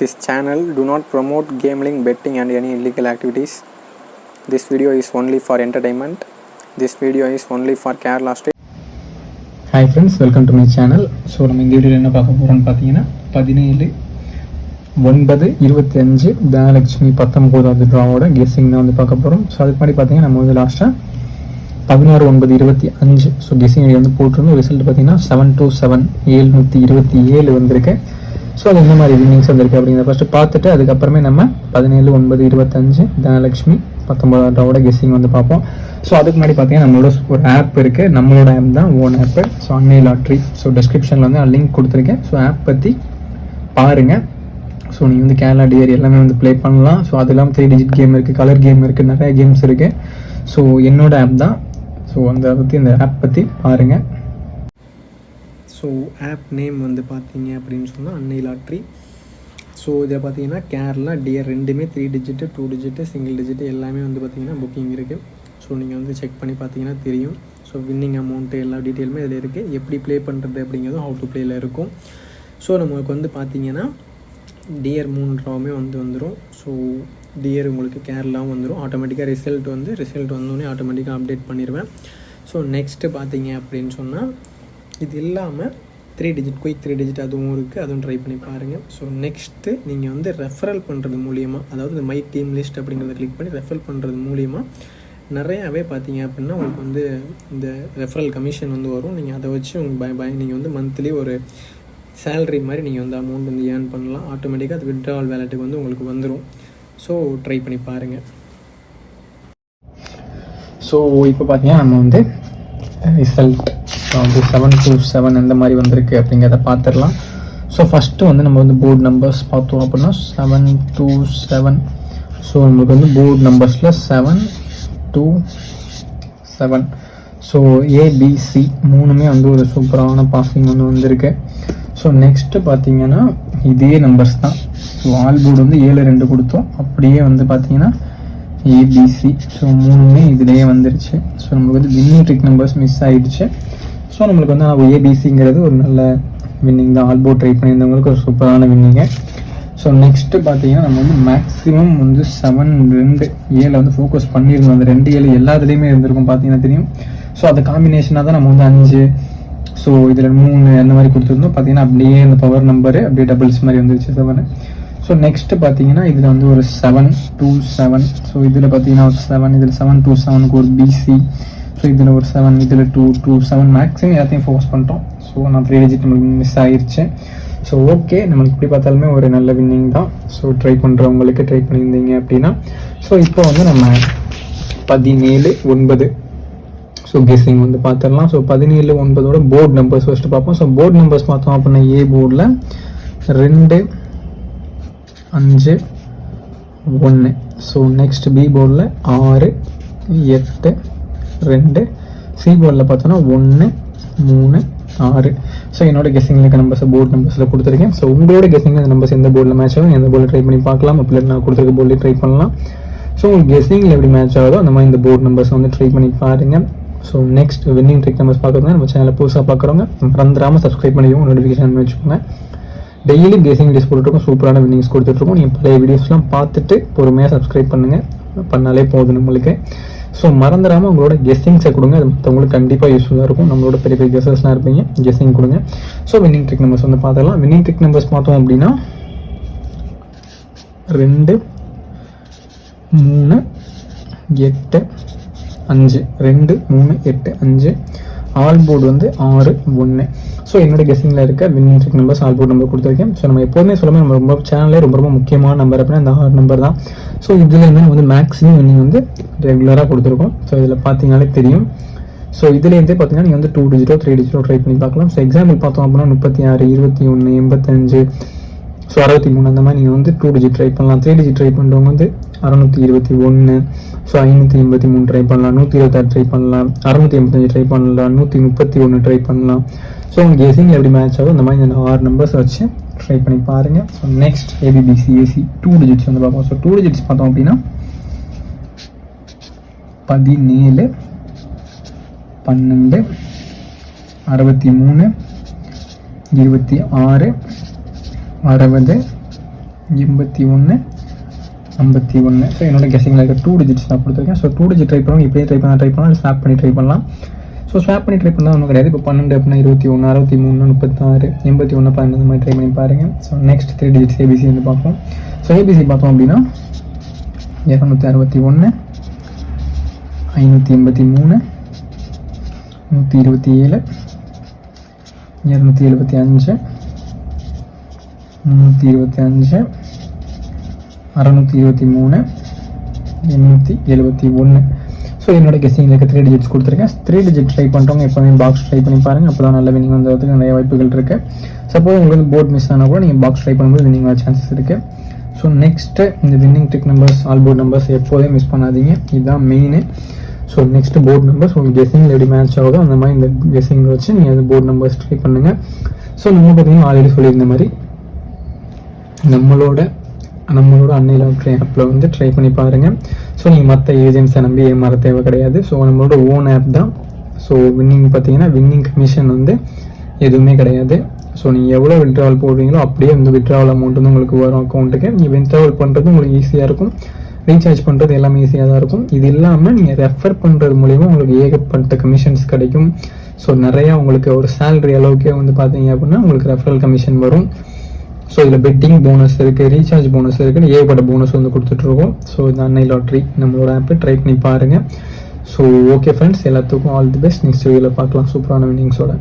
This channel do not promote gambling, betting and any illegal activities. This video is only for entertainment. This video is only for Kerala State. Hi friends welcome to my channel so நம்ம இந்த வீடியோவில் என்ன பார்க்க போகிறோம்னு பார்த்தீங்கன்னா பதினேழு ஒன்பது இருபத்தி அஞ்சு தனலட்சுமி பத்தொம்போதாவது ட்ராவோட கெஸ்ஸிங் தான் வந்து பார்க்க போகிறோம் ஸோ அதுக்கு முன்னாடி பார்த்தீங்கன்னா நம்ம வந்து லாஸ்ட்டாக பதினாறு ஒன்பது இருபத்தி அஞ்சு ஸோ கெஸ்ஸிங் வந்து போட்டிருந்தோம் ரிசல்ட் பார்த்தீங்கன்னா செவன் டூ செவன் ஏழ்நூற்றி இருபத்தி ஏழு வந்திருக்கு ஸோ அது என்ன மாதிரி வின்னிங்ஸ் வந்திருக்கு அப்படிங்கிறத ஃபஸ்ட்டு பார்த்துட்டு அதுக்கப்புறமே நம்ம பதினேழு ஒன்பது இருபத்தஞ்சு தனலட்சுமி பத்தொன்பதாம் கெஸ்ஸிங் வந்து பார்ப்போம். ஸோ அதுக்கு முன்னாடி பார்த்தீங்கன்னா நம்மளோட ஒரு ஆப் இருக்குது நம்மளோட ஆப் தான் ஓன் ஆப்பு ஸோ அன்னை லாட்ரி ஸோ டிஸ்கிரிப்ஷனில் வந்து நான் லிங்க் கொடுத்துருக்கேன். ஸோ ஆப் பற்றி பாருங்கள் ஸோ நீங்கள் வந்து கேரளா டியர் எல்லாமே வந்து ப்ளே பண்ணலாம். ஸோ அது இல்லாமல் த்ரீ டிஜிட் கேம் இருக்குது கலர் கேம் இருக்குது நிறைய கேம்ஸ் இருக்குது ஸோ என்னோட ஆப் தான். ஸோ அந்த பற்றி இந்த ஆப் பற்றி பாருங்கள் ஸோ ஆப் நேம் வந்து பார்த்தீங்க அப்படின்னு சொன்னால் அன்னை லாட்ரி. ஸோ இதில் பார்த்தீங்கன்னா கேரளா டியர் ரெண்டுமே three digit two digit single digit எல்லாமே வந்து பார்த்தீங்கன்னா புக்கிங் இருக்குது ஸோ நீங்கள் வந்து செக் பண்ணி பார்த்தீங்கன்னா தெரியும். ஸோ வின்னிங் அமௌண்ட்டு எல்லா டீட்டெயிலுமே இதில் இருக்குது எப்படி ப்ளே பண்ணுறது அப்படிங்கிறதும் ஹவு டு ப்ளேயில் இருக்கும். ஸோ நமக்கு வந்து பார்த்தீங்கன்னா டியர் மூணு ட்ராவுமே வந்து வந்துடும் ஸோ டியர் உங்களுக்கு கேரளாவும் வந்துடும் ஆட்டோமேட்டிக்காக ரிசல்ட் வந்து ரிசல்ட் வந்தோடனே ஆட்டோமேட்டிக்காக அப்டேட் பண்ணிடுவேன் ஸோ நெக்ஸ்ட்டு பார்த்தீங்க அப்படின்னு சொன்னால் இது இல்லாமல் three digit quick three digit அதுவும் இருக்குது அதுவும் ட்ரை பண்ணி பாருங்கள் ஸோ நெக்ஸ்ட்டு நீங்கள் வந்து ரெஃபரல் பண்ணுறது மூலியமாக அதாவது இந்த மை டீம் லிஸ்ட் அப்படிங்கிறத கிளிக் பண்ணி ரெஃபரல் பண்ணுறது மூலியமாக நிறையாவே பார்த்தீங்க அப்படின்னா உங்களுக்கு வந்து இந்த ரெஃபரல் கமிஷன் வந்து வரும். நீங்கள் அதை வச்சு உங்களுக்கு பய பய நீங்கள் வந்து மந்த்லி ஒரு சேலரி மாதிரி நீங்கள் வந்து அமௌண்ட் வந்து ஏர்ன் பண்ணலாம். ஆட்டோமேட்டிக்காக அது விட்ராவல் வேலெட்டுக்கு வந்து உங்களுக்கு வந்துடும் ஸோ ட்ரை பண்ணி பாருங்கள் ஸோ இப்போ பார்த்தீங்கன்னா நம்ம வந்து ரிசல்ட் வந்து செவன் டூ செவன் எந்த மாதிரி வந்திருக்கு அப்படிங்கிறத பார்த்துடலாம் ஸோ ஃபஸ்ட்டு வந்து நம்ம வந்து போர்டு நம்பர்ஸ் பார்த்தோம் அப்படின்னா செவன் டூ செவன் ஸோ நம்மளுக்கு வந்து board நம்பர்ஸில் seven two seven so ABC மூணுமே வந்து ஒரு சூப்பரான பாசிங் வந்து வந்திருக்கு. ஸோ நெக்ஸ்ட்டு பார்த்தீங்கன்னா இதே நம்பர்ஸ் தான். ஸோ ஆல் போர்டு வந்து ஏழு ரெண்டு கொடுத்தோம். அப்படியே வந்து பார்த்தீங்கன்னா ஏபிசி ஸோ மூணுமே இதுலேயே வந்துருச்சு. ஸோ நம்மளுக்கு வந்து வின்னிங் ட்ரிக் நம்பர்ஸ் மிஸ் ஆகிடுச்சு ஸோ நம்மளுக்கு வந்து ஏபிசிங்கிறது ஒரு நல்ல வின்னிங் தான். ஆல்போ ட்ரை பண்ணியிருந்தவங்களுக்கு ஒரு சூப்பரான வின்னிங்கு ஸோ நெக்ஸ்ட்டு பார்த்தீங்கன்னா நம்ம வந்து மேக்ஸிமம் வந்து செவன் ரெண்டு ஏழை வந்து ஃபோக்கஸ் பண்ணியிருந்தோம். அந்த ரெண்டு ஏழு எல்லாத்துலேயுமே இருந்திருக்கும் பார்த்தீங்கன்னா தெரியும். ஸோ அது காம்பினேஷனாக தான் நம்ம வந்து அஞ்சு ஸோ இதில் மூணு அந்த மாதிரி கொடுத்துருந்தோம். பார்த்தீங்கன்னா அப்படியே அந்த பவர் நம்பரு அப்படியே டபுள்ஸ் மாதிரி வந்துருச்சு செவனு ஸோ நெக்ஸ்ட் பார்த்தீங்கன்னா இதில் வந்து ஒரு செவன் டூ செவன் ஸோ இதில் பார்த்தீங்கன்னா ஒரு செவன் இதில் செவன் டூ செவனுக்கு ஒரு பிசி ஸோ இதில் ஒரு செவன் இதில் டூ டூ செவன் மேக்ஸிமம் எல்லாத்தையும் ஃபோக்கஸ் பண்ணிட்டோம். ஸோ நான் த்ரீ டிஜிட் நம்மளுக்கு மிஸ் ஆயிடுச்சு ஸோ ஓகே நம்மளுக்கு எப்படி பார்த்தாலுமே ஒரு நல்ல வின்னிங் தான். ஸோ ட்ரை பண்ணுறவங்களுக்கு ட்ரை பண்ணியிருந்தீங்க அப்படின்னா. ஸோ இப்போ வந்து நம்ம பதினேழு ஒன்பது. ஸோ கெஸ்ஸிங் வந்து பார்த்துடலாம். ஸோ பதினேழு ஒன்பதோட போர்டு நம்பர்ஸ் ஃபஸ்ட்டு பார்ப்போம். ஸோ போர்டு நம்பர்ஸ் பார்த்தோம் அப்படின்னா ஏ போர்டில் ரெண்டு அஞ்சு ஒன்று ஸோ நெக்ஸ்ட் பி போர்டில் ஆறு எட்டு ரெண்டு. சி போர்டில் பார்த்தோன்னா ஒன்று மூணு ஆறு. ஸோ என்னோட கெஸ்ஸிங்கில் இருக்க நம்பர்ஸ் போர்டு நம்பர்ஸில் கொடுத்துருக்கேன். ஸோ உங்களோட கெஸ்ஸிங்கில் அந்த நம்பர்ஸ் எந்த போர்டில் மேட்ச் ஆகும் எந்த போர்டில் ட்ரை பண்ணி பார்க்கலாம். அப்படி நான் கொடுத்துருக்க போர்டில் ட்ரை பண்ணலாம். ஸோ உங்களுக்கு கெஸ்ஸிங்கில் எப்படி மேட்ச் ஆகுதோ அந்த மாதிரி இந்த போர்டு நம்பர்ஸ் வந்து ட்ரை பண்ணி பாருங்கள் so next winning trick numbers பார்க்குறதுங்க நம்ம சேனலில் புதுசாக பார்க்குறவங்க மறந்துடாமல் சப்ஸ்கிரைப் பண்ணிக்கோங்க. நோட்டிஃபிகேஷன் வச்சுக்கோங்க டெய்லி கேசிங் டேஸ் போட்டுருக்கோம் சூப்பரான வின்னிங்ஸ் கொடுத்துட்ருக்கோம். நீங்கள் பழைய வீடியோஸ்லாம் பார்த்துட்டு பொறுமையாக சப்ஸ்கிரைப் பண்ணுங்கள் பண்ணாலே போதும் நம்மளுக்கு. ஸோ மறந்துடாமல் உங்களோட கெஸ்ஸிங்ஸை கொடுங்க. அது மற்றவங்களுக்கு கண்டிப்பாக யூஸ்ஃபுல்லாக இருக்கும். நம்மளோட பெரிய பெரிய கெஸ்ஸஸ்லாம் இருப்பீங்க. கெஸ்ஸிங் கொடுங்க. ஸோ வின்னிங் ட்ரிக் நம்பர்ஸ் வந்து பார்த்துக்கலாம் வின்னிங் ட்ரிக் நம்பர்ஸ் பார்த்தோம் அப்படின்னா ரெண்டு மூணு எட்டு அஞ்சு. ரெண்டு மூணு எட்டு அஞ்சு. ஆல் போர்டு வந்து ஆறு ஒன்று ஸோ என்னோட கெஸ்ஸிங்கில் இருக்க winning trick number all board number கொடுத்துருக்கேன். ஸோ நம்ம எப்போதுமே சொல்லாமல் நம்ம ரொம்ப சேனலே ரொம்ப ரொம்ப முக்கியமான நம்பர் அப்படின்னா அந்த ஹார்ட் நம்பர் தான். ஸோ இதுலேருந்து நம்ம வந்து மேக்ஸிமம் நீங்கள் வந்து ரெகுலராக கொடுத்துருக்கோம். ஸோ இதில் பார்த்தீங்கனாலே தெரியும். ஸோ இதுலேருந்தே பார்த்தீங்கன்னா நீங்கள் வந்து டூ டிஜிட்டோ த்ரீ டிஜிட்டோ ட்ரை பண்ணி பார்க்கலாம். ஸோ எக்ஸாம்பிள் பார்த்தோம் அப்படின்னா முப்பத்தி ஆறு இருபத்தி ஒன்று எண்பத்தஞ்சு ஸோ அறுபத்தி மூணு அந்த மாதிரி நீங்கள் வந்து டூ டிஜிட் ட்ரை பண்ணலாம். த்ரீ டிஜிட் ட்ரை பண்ணுறவங்க வந்து அறநூற்றி இருபத்தி ஒன்று ஸோ ஐநூற்றி எண்பத்தி மூணு ட்ரை பண்ணலாம் நூற்றி இருபத்தாறு ட்ரை பண்ணலாம் அறநூற்றி எண்பத்தஞ்சு ட்ரை பண்ணலாம் நூற்றி முப்பத்தி ஒன்று ட்ரை பண்ணலாம். ஸோ உங்களுக்கு ஏசிங்கில் எப்படி மேட்ச் ஆகும் அந்த மாதிரி இந்த ஆறு நம்பர்ஸ் வச்சு ட்ரை பண்ணி பாருங்கள் so next ABBC AC two digits வந்து பார்ப்போம். ஸோ டூ டிஜிட்ஸ் பார்த்தோம் அப்படின்னா பதினேழு பன்னெண்டு அறுபத்தி மூணு இருபத்தி ஆறு அறுபது எண்பத்தி ஒன்று ஐம்பத்தி ஒன்று ஸோ என்னோட கெஸிங்கில் இருக்க டூ டிஜிட்ஸ் நான் கொடுத்துருக்கேன். ஸோ டூ டிஜிட் ட்ரை பண்ணுவோம். இப்படியே ட்ரை பண்ண ட்ரை பண்ணலாம். ஸ்னாப் பண்ணி ட்ரை பண்ணலாம். ஸோ ஸ்வாப் பண்ணி ட்ரை பண்ணால் ஒன்றும் கிடையாது. இப்போ பன்னெண்டு அப்படின்னா இருபத்தி ஒன்று அறுபத்தி மூணு முப்பத்தாறு எண்பத்தி ஒன்று பன்னெண்டு மாதிரி ட்ரை பண்ணி பாருங்கள் so next three digits ABC வந்து பார்ப்போம். ஸோ ஏபிசி பார்த்தோம் அப்படின்னா இரநூத்தி அறுபத்தி ஒன்று ஐநூற்றி எண்பத்தி மூணு நூற்றி இருபத்தி ஏழு இரநூத்தி எழுபத்தி அஞ்சு முந்நூற்றி இருபத்தி அஞ்சு அறநூற்றி இருபத்தி மூணு எண்ணூற்றி எழுபத்தி ஒன்று ஸோ என்னோட கெஸ்டிங்கில் இருக்க த்ரீ டிஜிட்ஸ் கொடுத்துருக்கேன். த்ரீ டிஜிட் ட்ரை பண்ணுறவங்க எப்போவுமே பாக்ஸ் ட்ரை பண்ணி பாருங்கள் அப்போ தான் நல்ல வினிங் வந்ததுக்கு நிறைய வாய்ப்புகள் இருக்குது சப்போஸ் உங்களுக்கு வந்து போர்ட் மிஸ் ஆனால் கூட நீங்கள் பாக்ஸ் ட்ரை பண்ணும்போது வினிங் வர சான்சஸ் இருக்குது ஸோ நெக்ஸ்ட்டு இந்த winning trick numbers all board numbers எப்போதையும் miss பண்ணாதீங்க. இதுதான் main so next board numbers உங்களுக்கு கெஸிங்கில் எப்படி மேட்ச் ஆகுதோ அந்த மாதிரி இந்த கெஸிங் வச்சு நீங்கள் அந்த போர்ட் நம்பர்ஸ் ட்ரை பண்ணுங்கள் ஸோ நம்ம பார்த்தீங்கன்னா ஆல்ரெடி சொல்லியிருந்த மாதிரி நம்மளோட நம்மளோட அன்னை லாட்ரி ஆப்பில் வந்து ட்ரை பண்ணி பாருங்கள் ஸோ நீங்கள் மற்ற ஏஜென்ட்ஸை நம்பி ஏமாற தேவை கிடையாது. ஸோ நம்மளோட ஓன் ஆப் தான். ஸோ வின்னிங் பார்த்தீங்கன்னா வின்னிங் கமிஷன் வந்து எதுவுமே கிடையாது. ஸோ நீங்கள் எவ்வளோ விட்ராவல் போடுறீங்களோ அப்படியே வந்து விட்ராவல் அமௌண்ட் வந்து உங்களுக்கு வரும் அக்கௌண்ட்டுக்கு நீங்கள் வித்ட்ராவல் பண்ணுறது உங்களுக்கு ஈஸியாக இருக்கும். ரீசார்ஜ் பண்ணுறது எல்லாமே ஈஸியாக தான் இருக்கும். இது இல்லாமல் நீங்கள் ரெஃபர் பண்ணுறது மூலிமா உங்களுக்கு ஏகப்பட்ட கமிஷன்ஸ் கிடைக்கும். ஸோ நிறையா உங்களுக்கு ஒரு சேலரி அளவுக்கே வந்து பார்த்தீங்க அப்படின்னா உங்களுக்கு ரெஃபரல் கமிஷன் வரும். ஸோ இதில் பெட்டிங் போனஸ் இருக்குது ரீசார்ஜ் போனஸ் இருக்குன்னு ஏகப்பட்ட போனஸ் வந்து கொடுத்துட்ருக்கோம். ஸோ இந்த அன்னை லாட்ரி நம்மளோட ஆப்பை ட்ரை பண்ணி பாருங்கள் ஸோ ஓகே ஃப்ரெண்ட்ஸ் எல்லாத்துக்கும் ஆல் தி பெஸ்ட் நெக்ஸ்ட் வீடியோவில் பார்க்கலாம். சூப்பரான வின்னிங்ஸோட